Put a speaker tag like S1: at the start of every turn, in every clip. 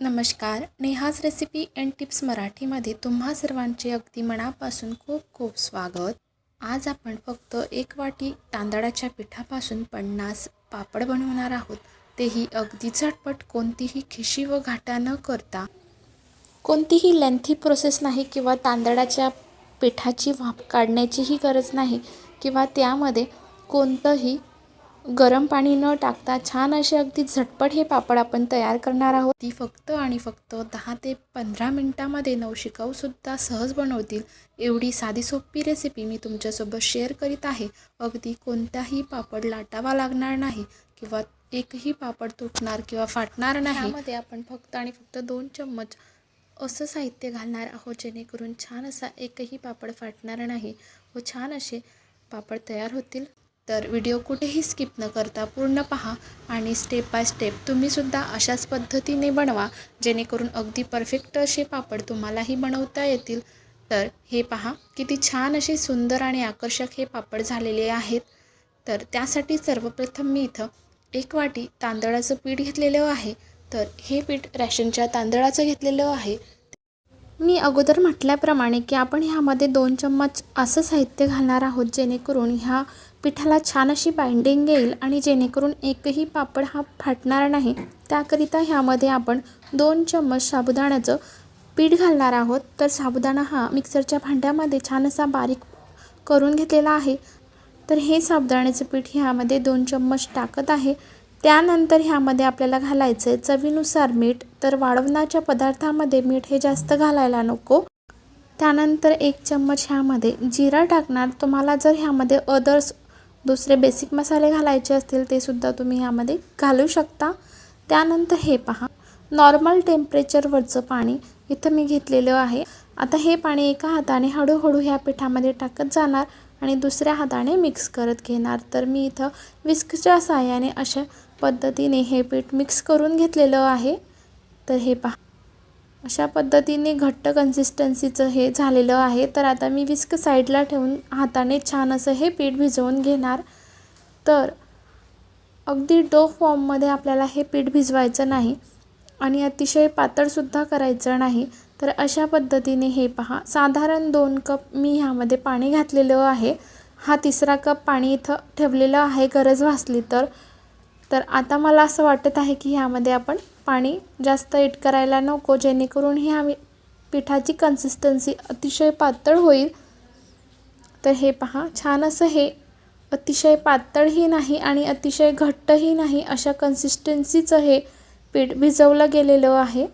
S1: नमस्कार Neha's recipe and tips मराठीमध्ये तुम्हा सर्वांचे अगदी मनापासून खूप खूप स्वागत. आज आपण फक्त एक वाटी तांदळाच्या पिठापासून पन्नास पापड बनवणार आहोत. तेही अगदी झटपट कोणतीही खिशी व घाटा न करता. कोणतीही लेंथी प्रोसेस नाही किंवा तांदळाच्या पिठाची वाफ काढण्याचीही गरज नाही किंवा त्यामध्ये कोणतंही गरम पाणी न टाकता छान असे अगदी झटपट हे पापड आपण तयार करणार आहोत. ती फक्त आणि फक्त दहा ते पंधरा मिनटामध्ये नवशिकाऊसुद्धा सहज बनवतील. एवढी साधी सोपी रेसिपी मी तुमच्यासोबत शेअर करीत आहे. अगदी कोणताही पापड लाटावा लागणार नाही किंवा एकही पापड तुटणार किंवा फाटणार नाही. त्यामध्ये आपण फक्त आणि फक्त दोन चम्मच असं साहित्य घालणार आहोत जेणेकरून छान असा एकही पापड फाटणार नाही व छान असे पापड तयार होतील. तर व्हिडिओ कुठेही स्किप न करता पूर्ण पहा आणि स्टेप बाय स्टेप तुम्हीसुद्धा अशाच पद्धतीने बनवा जेणेकरून अगदी परफेक्ट असे पापड तुम्हालाही बनवता येतील. तर हे पहा किती छान असे सुंदर आणि आकर्षक हे पापड झालेले आहेत. तर त्यासाठी सर्वप्रथम मी इथं एक वाटी तांदळाचं पीठ घेतलेलं आहे. तर हे पीठ रॅशनच्या तांदळाचं घेतलेलं आहे. मी अगोदर म्हटल्याप्रमाणे की आपण ह्यामध्ये दोन चम्मच असं साहित्य घालणार आहोत जेणेकरून ह्या पिठाला छान अशी बाइंडिंग येईल आणि जेणेकरून एकही पापड हा फाटणार नाही. त्याकरिता ह्यामध्ये आपण दोन चम्मच साबुदाण्याचं पीठ घालणार आहोत. तर साबुदाणा हा मिक्सरच्या भांड्यामध्ये छान असा बारीक करून घेतलेला आहे. तर हे साबुदाण्याचं पीठ ह्यामध्ये दोन चम्मच टाकत आहे. त्यानंतर ह्यामध्ये आपल्याला घालायचं आहे चवीनुसार मीठ. तर वाळवणाच्या पदार्थामध्ये मीठ हे जास्त घालायला नको. त्यानंतर एक चम्मच ह्यामध्ये जिरा टाकणार. तुम्हाला जर ह्यामध्ये अदर्स दुसरे बेसिक मसाले घालायचे असतील ते सुद्धा तुम्ही ह्यामध्ये घालू शकता. त्यानंतर हे पहा. नॉर्मल टेम्परेचरवरचं पाणी इथं मी घेतलेलं आहे. आता हे पाणी एका हाताने हळूहळू ह्या पिठामध्ये टाकत जाणार आणि दुसऱ्या हाताने मिक्स करत घेणार. तर मी इथं विस्कच्या साहाय्याने अशा पद्धतीने हे पीठ मिक्स करून घेतलेलं आहे. तर हे पहा. अशा पद्धतीने घट्ट कन्सिस्टन्सीचं हे झालेलं आहे. तर आता मी विस्क साईडला ठेवून हाताने छान असं हे पीठ भिजवून घेणार. तर अगदी डो फॉर्ममध्ये आपल्याला हे पीठ भिजवायचं नाही आणि अतिशय पातळसुद्धा करायचं नाही. तर अशा पद्धतीने हे पहा. साधारण दोन कप मी ह्यामध्ये पाणी घातलेलं आहे. हा तिसरा कप पाणी इथं ठेवलेलं आहे. गरज भासली तर. तर आता मला असं वाटत आहे की ह्यामध्ये आपण पाणी जास्त एड करायला नको जेणेकरून ह्या पिठाची कन्सिस्टन्सी अतिशय पातळ होईल. तर हे पहा छान असं हे. अतिशय पातळही नाही आणि अतिशय घट्टही नाही अशा कन्सिस्टन्सीचं हे पीठ भिजवलं गेलेलं आहे.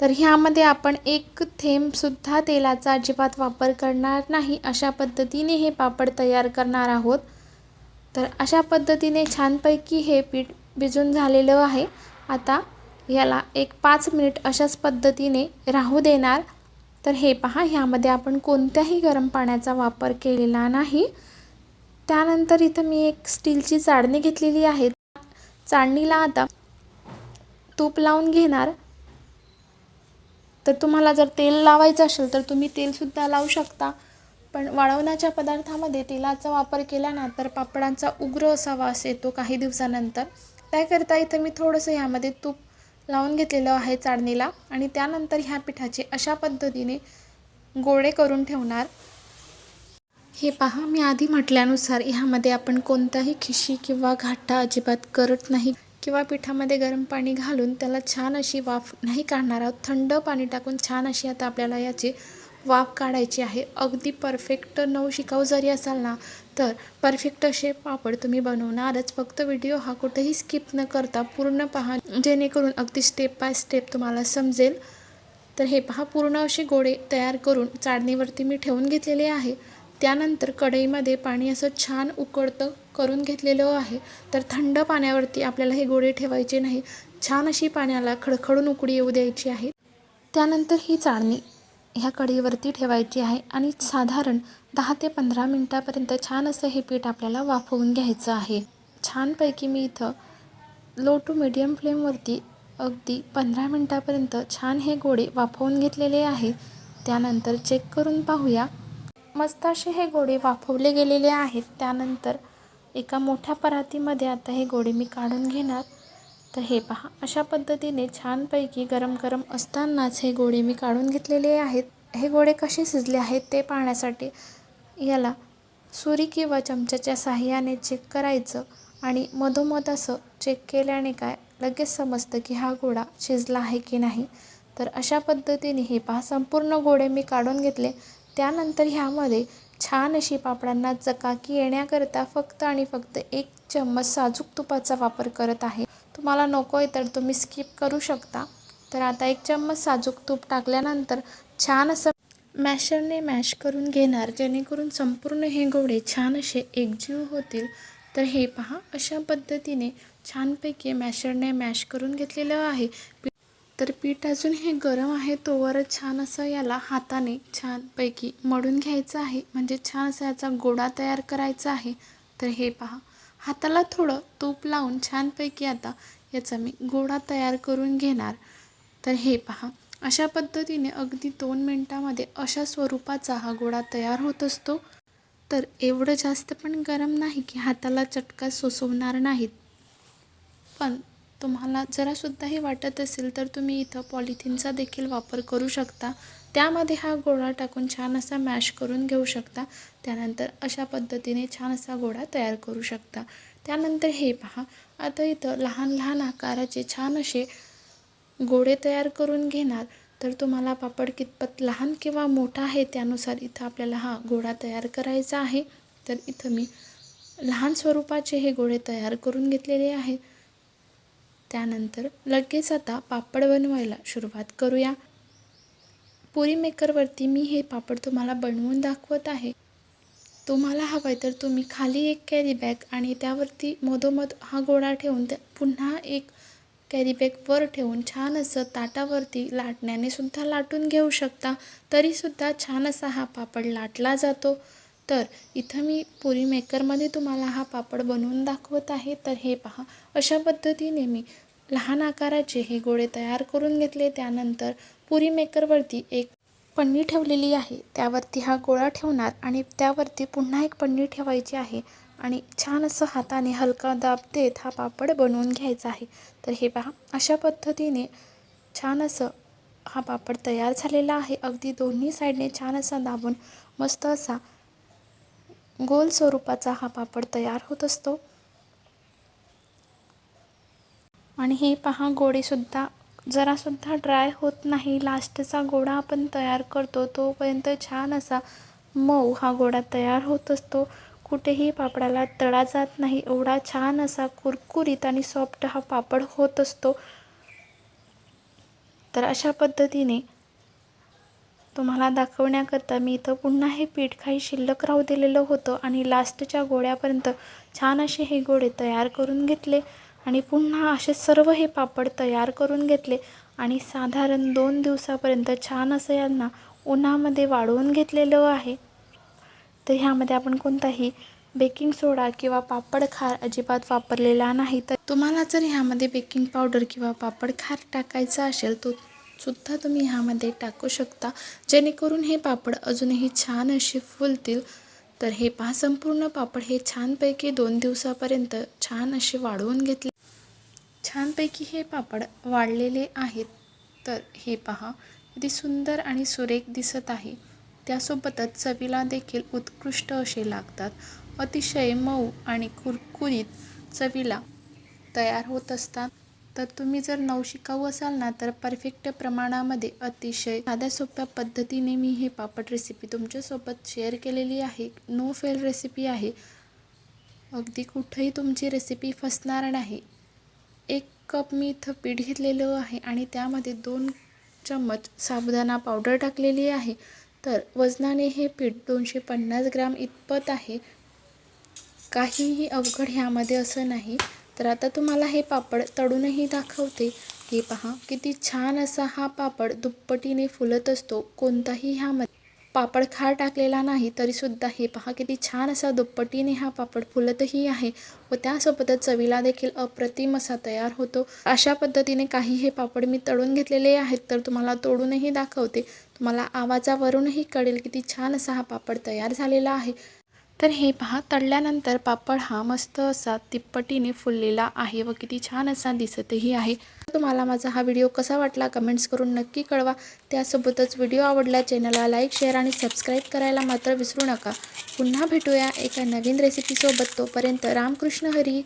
S1: तर ह्यामध्ये आपण एक थेंबसुद्धा तेलाचा अजिबात वापर करणार नाही अशा पद्धतीने हे पापड तयार करणार आहोत. तर अशा पद्धतीने छानपैकी हे पीठ भिजून झालेलं आहे. आता याला एक पाच मिनिट अशाच पद्धतीने राहू देणार. तर हे पहा ह्यामध्ये आपण कोणत्याही गरम पाण्याचा वापर केलेला नाही. त्यानंतर इथं मी एक स्टीलची चाळणी घेतलेली आहे. चाळणीला आता तूप लावून घेणार. तर तुम्हाला जर तेल लावायचं असेल तर तुम्ही तेलसुद्धा लावू शकता. पण वाळवण्याच्या पदार्थामध्ये तेलाचा वापर केला ना तर पापडांचा उग्र असा वास येतो काही दिवसानंतर. त्याकरता इथं मी थोडंसं ह्यामध्ये तूप लावून घेतलेलं आहे चाळणीला आणि त्यानंतर ह्या पिठाचे अशा पद्धतीने गोळे करून ठेवणार. हे पहा मी आधी म्हटल्यानुसार ह्यामध्ये आपण कोणताही खिशी किंवा घाटा अजिबात करत नाही किंवा पिठामध्ये गरम पाणी घालून त्याला छान अशी वाफ नाही काढणार आहोत. थंड पाणी टाकून छान अशी आता आपल्याला याची वाफ काढायची आहे. अगदी परफेक्ट नऊ शिकाऊ जरी असाल ना तर परफेक्ट असे पापड तुम्ही बनवणारच. फक्त व्हिडिओ हा कुठेही स्किप न करता पूर्ण पहा. जेणेकरून अगदी स्टेप बाय स्टेप तुम्हाला समजेल. तर हे पहा पूर्ण असे गोळे तयार करून चाळणीवरती मी ठेवून घेतलेले आहे. त्यानंतर कढईमध्ये पाणी असं छान उकळतं करून घेतलेलं आहे. तर थंड पाण्यावरती आपल्याला हे गोळे ठेवायचे नाही. छान अशी पाण्याला खडखडून उकडी येऊ द्यायची आहे. त्यानंतर ही चाळणी. ह्या कढईवरती ठेवायची आहे आणि साधारण दहा ते पंधरा मिनटापर्यंत छान असं हे पीठ आपल्याला वाफवून घ्यायचं आहे. छानपैकी मी इथं लो टू मिडियम फ्लेमवरती अगदी पंधरा मिनटापर्यंत छान हे गोळे वाफवून घेतलेले आहे. त्यानंतर चेक करून पाहूया. मस्त असे हे गोळे वाफवले गेलेले आहेत. त्यानंतर एका मोठ्या परातीमध्ये आता हे गोळे मी काढून घेणार. तर हे पहा अशा पद्धतीने छानपैकी गरम गरम असतानाच हे गोळे मी काढून घेतलेले आहेत. हे गोळे कसे शिजले आहेत ते पाहण्यासाठी याला सुरी किंवा चमच्याच्या साहाय्याने चेक करायचं आणि मधोमध असं चेक केल्याने काय लगेच समजतं की हा गोळा शिजला आहे की नाही. तर अशा पद्धतीने हे पहा संपूर्ण गोळे मी काढून घेतले. त्यानंतर ह्यामध्ये छान अशी पापडांना चकाकी येण्याकरता फक्त आणि फक्त एक चम्मच साजूक तुपाचा वापर करत आहे. तुम्हाला नको आहे तर तुम्ही स्किप करू शकता. तर आता एक चम्मच साजूक तूप टाकल्यानंतर छान असं मॅशरने मॅश करून घेणार. जेणेकरून संपूर्ण हे गोळे छान असे एकजीव होतील. तर हे पहा अशा पद्धतीने छानपैकी मॅशरने मॅश करून घेतलेलं आहे. तर पीठ अजून हे गरम आहे तोवरच छान असं याला हाताने छानपैकी मळून घ्यायचं आहे. म्हणजे छान असा याचा गोडा तयार करायचा आहे. तर हे पहा हाताला थोडं तूप लावून छानपैकी आता याचा मी गोळा तयार करून घेणार. तर हे पहा अशा पद्धतीने अगदी दोन मिनटामध्ये अशा स्वरूपाचा हा गोळा तयार होत असतो. तर एवढं जास्त पण गरम नाही की हाताला चटका सोसवणार नाहीत. पण तुम्हाला जरासुद्धाही वाटत असेल तर तुम्ही इथं पॉलिथिनचा देखील वापर करू शकता. त्यामध्ये हा गोळा टाकून छान असा मॅश करून घेऊ शकता. त्यानंतर अशा पद्धतीने छान असा गोळा तयार करू शकता. त्यानंतर हे पहा. आता इथं लहान लहान आकाराचे छान असे गोळे तयार करून घेणार. तर तुम्हाला पापड कितपत लहान किंवा मोठा आहे त्यानुसार इथं आपल्याला हा गोळा तयार करायचा आहे. तर इथं मी लहान स्वरूपाचे हे गोळे तयार करून घेतलेले आहे. त्यानंतर लगेच आता पापड बनवायला सुरुवात करूया. पुरी मेकरवरती मी हे पापड तुम्हाला बनवून दाखवत आहे. तुम्हाला हवं आहे तर तुम्ही खाली एक कॅरी बॅग आणि त्यावरती मधोमध हा गोळा ठेवून त्या पुन्हा एक कॅरी बॅग वर ठेवून छान असं ताटावरती लाटण्याने सुद्धा लाटून घेऊ शकता. तरीसुद्धा छान असा हा पापड लाटला जातो. तर इथं मी पुरी मेकरमध्ये तुम्हाला हा पापड बनवून दाखवत आहे. तर हे पहा. अशा पद्धतीने मी लहान आकाराचे हे गोळे तयार करून घेतले. त्यानंतर पुरी मेकरवरती एक पन्नी ठेवलेली आहे. त्यावरती हा गोळा ठेवणार आणि त्यावरती पुन्हा एक पन्नी ठेवायची आहे आणि छान असं हाताने हलका दाब देत हा पापड बनवून घ्यायचा आहे. तर हे पहा अशा पद्धतीने छान असं हा पापड तयार झालेला आहे. अगदी दोन्ही साईडने छान असा दाबून मस्त असा गोल स्वरूपाचा हा पापड तयार होत असतो. आणि हे पहा गोळेसुद्धा जरासुद्धा ड्राय होत नाही. लास्टचा गोळा आपण तयार करतो. तोपर्यंत छान असा मऊ हा गोळा तयार होत असतो. कुठेही पापडाला तडा जात नाही. एवढा छान असा कुरकुरीत आणि सॉफ्ट हा पापड होत असतो. तर अशा पद्धतीने तुम्हाला दाखवण्याकरता मी इथं पुन्हा हे पीठ काही शिल्लक राहू दिलेलं होतं आणि लास्टच्या गोळ्यापर्यंत छान असे हे गोळे तयार करून घेतले. आणि पुन्हा असे सर्व हे पापड तयार करून घेतले आणि साधारण दोन दिवसापर्यंत छान असं यांना उन्हामध्ये वाढवून घेतलेलं आहे. तर ह्यामध्ये आपण कोणताही बेकिंग सोडा किंवा पापड खार अजिबात वापरलेला नाही. तर तुम्हाला जर ह्यामध्ये बेकिंग पावडर किंवा पापड खार टाकायचा असेल तो सुद्धा तुम्ही ह्यामध्ये टाकू शकता. जेणेकरून हे पापड अजूनही छान असे फुलतील. तर हे पहा संपूर्ण पापड हे छानपैकी दोन दिवसापर्यंत छान असे वाढवून घेतले छानपैकी हे पापड वाढलेले आहेत. तर हे पहा किती सुंदर आणि सुरेख दिसत आहे. त्यासोबतच चवीला देखील उत्कृष्ट असे लागतात. अतिशय मऊ आणि कुरकुरीत चवीला तयार होत असतात. तर तुम्ही जर नवशिकाऊ असाल ना तर परफेक्ट प्रमाणामध्ये अतिशय साध्या सोप्या पद्धतीने मी हे पापड रेसिपी तुमच्यासोबत शेअर केलेली आहे. नो फेल रेसिपी आहे. अगदी कुठंही तुमची रेसिपी फसणार नाही. कप मी इथं पीठ घेतलेलं आहे आणि त्यामध्ये दोन चम्मच साबुदाणा पावडर टाकलेली आहे. तर वजनाने हे पीठ दोनशे पन्नास ग्राम इतपत आहे. काहीही अवघड ह्यामध्ये असं नाही. तर आता तुम्हाला हे पापड तळूनही दाखवते. हे पहा किती छान असा हा पापड दुप्पटीने फुलत असतो. कोणताही ह्यामध्ये पापड खार टाकलेला नाही तरीसुद्धा हे पहा किती छान असा दुप्पटीने हा पापड फुलतही आहे व त्यासोबतच चवीला देखील अप्रतिम असा तयार होतो. अशा पद्धतीने काही हे पापड मी तळून घेतलेले आहेत तर तुम्हाला तोडूनही दाखवते. तुम्हाला आवाजावरूनही कळेल किती छान असा हा पापड तयार झालेला आहे. तर हे पहा तळल्यानंतर पापड हा मस्त असा तिप्पटीने फुललेला आहे व किती छान असा दिसतही आहे. तुम्हाला माझा हा व्हिडिओ कसा वाटला कमेंट्स करून नक्की कळवा. त्यासोबतच व्हिडिओ आवडला चॅनलला लाईक शेअर आणि सबस्क्राईब करायला मात्र विसरू नका. पुन्हा भेटूया एका नवीन रेसिपीसोबत तोपर्यंत रामकृष्ण हरी.